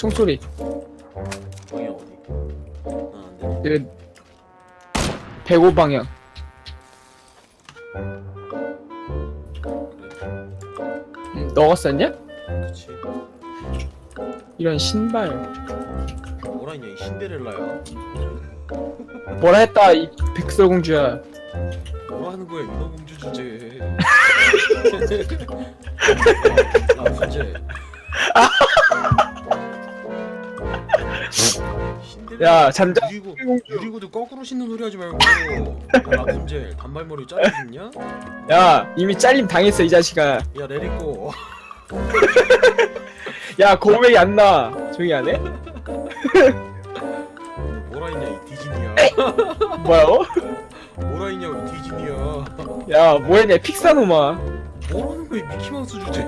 총소리. 방이 어디? 아안 되네. 그 105 방향. 음, 너가 썼냐? 그치. 이런 신발. 뭐라 했냐 이 신데렐라야. 뭐라 했다 이 백설공주야. 뭐라 하는 거야 인어공주 주제. 아. 야 잠자. 유리구 공주. 유리구도 거꾸로 신는 소리 하지 말고. 야 라푼젤 단발머리 싶냐? 야 이미 잘림 당했어 이 자식아. 야 레리코. 야 고백이 안 나. 조용히 안 해? 뭐라 했냐 이 디즈니야. 뭐야? 뭐라 했냐고 이 디즈니야. 야 뭐했냐 픽사노마. 뭐라는 거야 이 미키마우스 주제.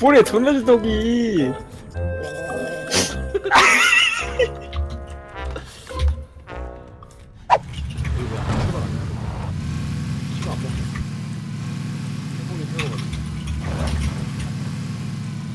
볼에 돈나주덕이.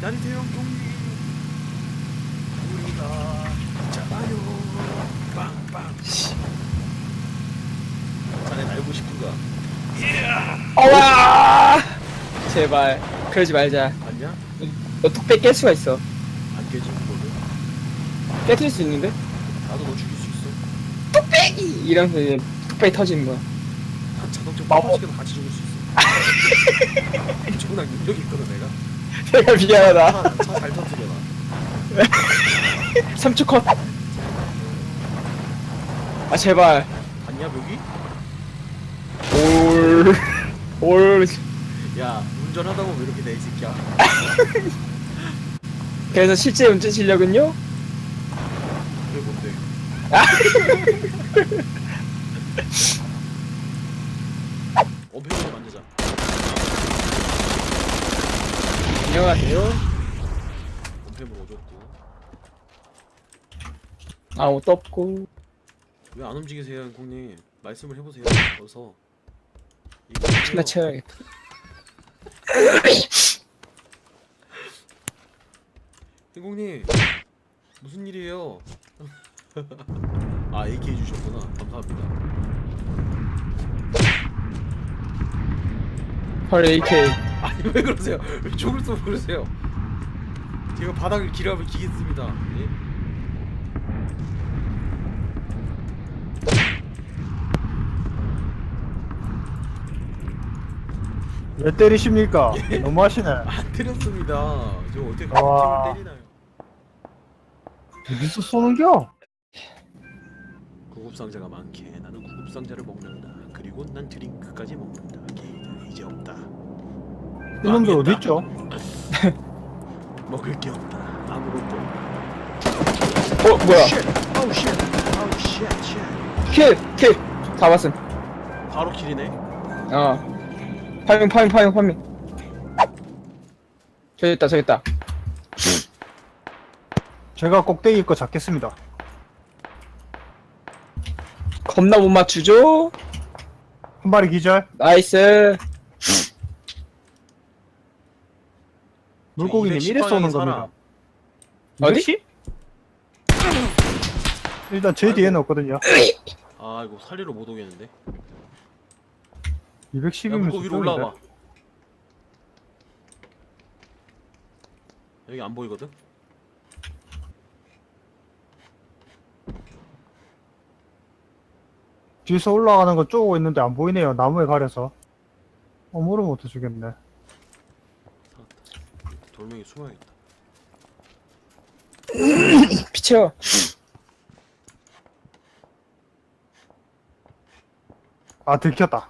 기다리세요, 형님. 우리가 잡아요. 빵빵. 자네 날고 싶은가? 어와. 제발 그러지 말자. 아니야? 너 뚝배 깰 수가 있어. 안 깨지 그거를. 깨트릴 수 있는데? 나도 너 죽일 수 있어. 뚝배기 이러면서 이제 뚝배기 터지는 거야. 한 자동차 마법. 빠지게도 같이 죽일 수 있어. 엄청난 능력이 있거든 내가. 내가 미안하다. 차잘 터뜨려 나. 3초 컷. 아 제발. 봤냐 묘기? 올. 올. 야 운전하다 보면 이렇게 돼이 새끼야. 그래서 실제 운전 실력은요? 그게 뭔데? 만들자. 안녕하세요. 어폐으로 오졌고. 아 옷도 없고. 왜 안 움직이세요, 형님? 말씀을 해보세요. 어서. 신나 채워야겠다. 형님 무슨 일이에요? 아 AK 주셨구나. 감사합니다. 헐 AK. 아니 왜 그러세요? 왜 총을 쏘고 그러세요? 제가 바닥을 기라면 기겠습니다. 예? 왜 때리십니까? 너무하시네. 안 때렸습니다. 저 어떻게 와. 팀을 때리나요? 어디서 쏘는겨? 구급 상자가 많게 나는 구급 상자를 먹는다. 그리고 난 드링크까지 먹는다. 게이드 이제 없다. 이놈들 어디. 있죠? 먹을 게 없다. 아무것도. 어 뭐야? 아우 쉣. 아우 쉣. 쉣. 킬 킬. 잡았음. 바로 킬이네. 어. 파밍 파밍 파밍 파밍. 저기 있다 저기 있다. 제가 꼭대기 거 잡겠습니다. 겁나 못 맞추죠? 한 마리 기절. 나이스. 물고기님 210 이래 쏘는 방향의 겁니다. 어디? 210? 일단 제 뒤에는 없거든요. 아 이거 살리러 못 오겠는데. 야 210이면 물고 위로 올라와. 여기 안 보이거든? 뒤에서 올라가는 거 쪼고 있는데 안 보이네요. 나무에 가려서. 어, 모르면 어떡주겠네. 돌멩이 숨어야겠다. 피쳐. 아, 들켰다.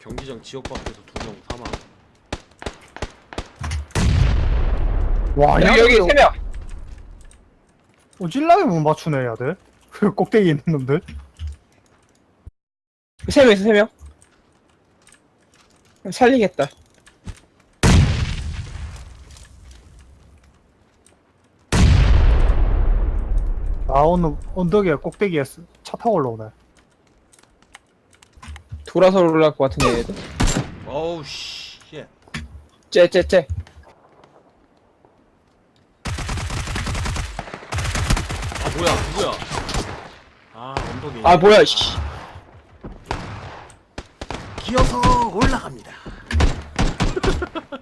경기장 지역 밖에서 두 명 사망. 와, 여기 여기 세 명. 어질라게 못 맞추네, 야들. 그 꼭대기에 있는 놈들. 세명 있어 세 명. 살리겠다. 나오는 언덕에 꼭대기에 쓰- 차 타고 올라오네. 돌아서 올라갈 것 같은데 얘들. 어우 씨. 예. 쟤쟤쟤 아 뭐야 누구야? 아 언덕에. 아 뭐야 씨 기어서 올라갑니다.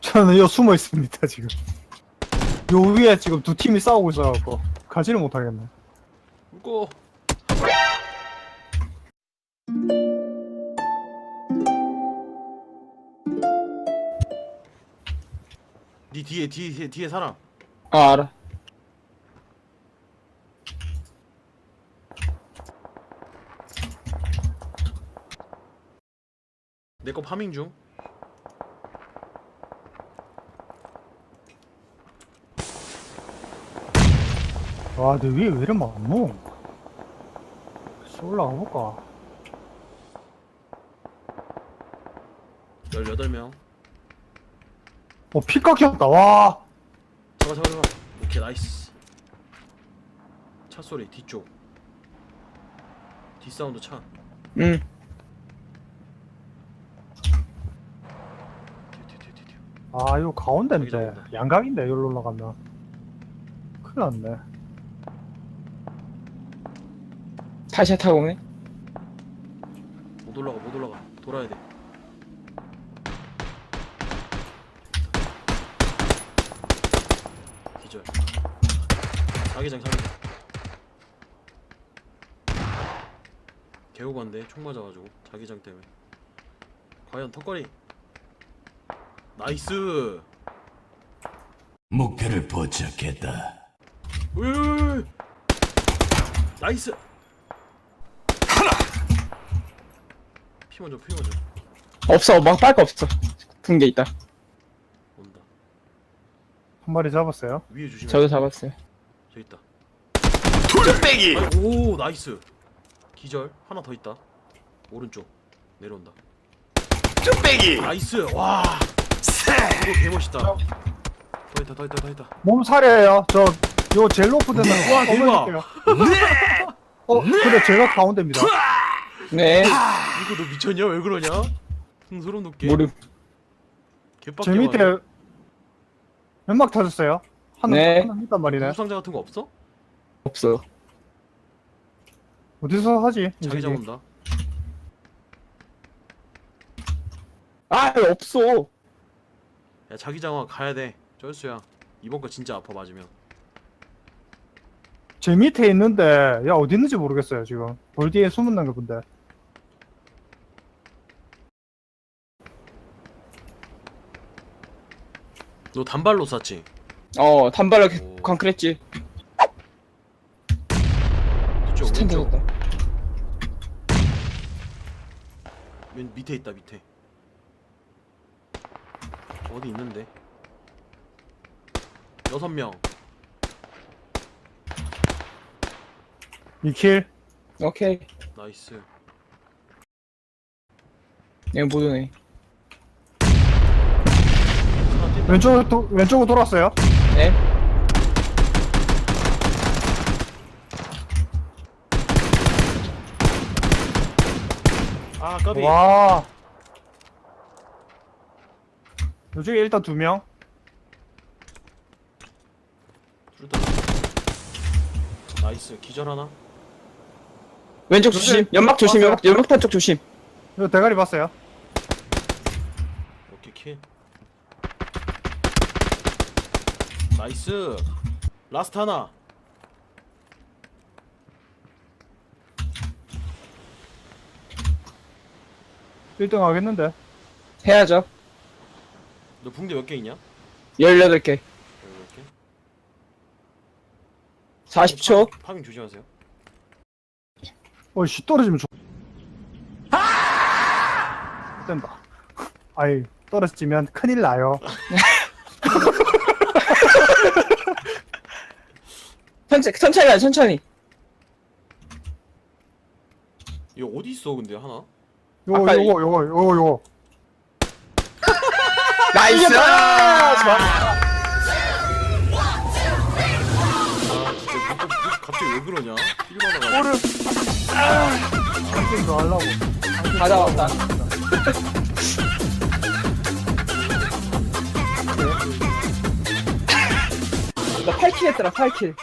저는 여 숨어 있습니다 지금. 요 위에 지금 두 팀이 싸우고 있어갖고 가지를 못하겠네. 이거 니 뒤에 뒤에 뒤에 사람 아 알아 내 거 파밍 중. 와, 내 위에 왜 이렇게 많노? 다시 올라가 볼까? 18명. 어, 피 깎였다, 와! 잡아 잡아 잡아. 오케이 나이스. 차 소리. 뒤쪽. 뒷사운드 차. 응 뒤, 뒤, 뒤, 뒤, 뒤. 아, 이거 가운데인데. 저기다. 양각인데, 여기로 올라가면. 큰일 났네. 다시 타고 오네 못 올라가 못 올라가 돌아야 돼 기절 자기장 자기장 개호반데 총 맞아가지고 자기장 때문에 과연 턱걸이 나이스. 목표를 포착했다. 으 나이스. 피 먼저 피 먼저. 없어 막 빨 거 없어. 붕대 있다. 온다. 한 마리 잡았어요. 위에 조심해. 저도 잡았어요. 저 있다. 아니, 오 나이스. 기절. 하나 더 있다. 오른쪽. 내려온다. 뚝배기. 나이스. 와 이거 개멋있다 더 있다 더 있다 더 있다 몸살이에요. 저, 요 제일 높은 데는. 와, 대박. 어머니께요. 어, 근데 제가 가운데입니다. 네 이거 너 미쳤냐 왜 그러냐 응, 소름 돋게 모름 개빡게 제 밑에 연막 터졌어요. 하나, 네. 하나 있단 말이네. 상자 같은 거 없어? 없어 어디서 하지? 이 새끼? 온다 아 없어 야 자기장화 가야 돼 쩔수야 이번 거 진짜 아파 맞으면 제 밑에 있는데, 야, 어디 있는지 모르겠어요, 지금. 돌 뒤에 숨은 게 본데. 너 단발로 쐈지? 어 단발로 오. 광클했지 그쪽 스탠드 왼쪽 졌다 맨 밑에 있다 밑에 어디 있는데? 여섯 명. 2킬. 오케이. 나이스. 얘 하나 뛴다 왼쪽으로, 도, 왼쪽으로 돌았어요. 네. 아 까비. 와. 요쪽에 일단 두 명. 둘다. 나이스. 기절 하나? 왼쪽 조심. 연막 조심 연막, 연막탄 쪽 조심. 이거 대가리 봤어요. 오케이 킬. 나이스. 라스트 하나. 1등 하겠는데. 해야죠 너 붕대 몇 개 있냐? 18개 여기 몇 개? 40초 파밍, 파밍 조심하세요 어이씨, 떨어지면 좋. 된다. 아이, 떨어지면 큰일 나요. 천천히 천천히 가 천천히 이거 어디 있어 근데 하나? 요거, 아까 요거, 요거, 요거, 요거. 나이스 좋아 아 진짜 갑자기 왜 그러냐? 아, 깜짝이야, 하려고. 다 잡았다. 나 8킬 했더라, 8킬.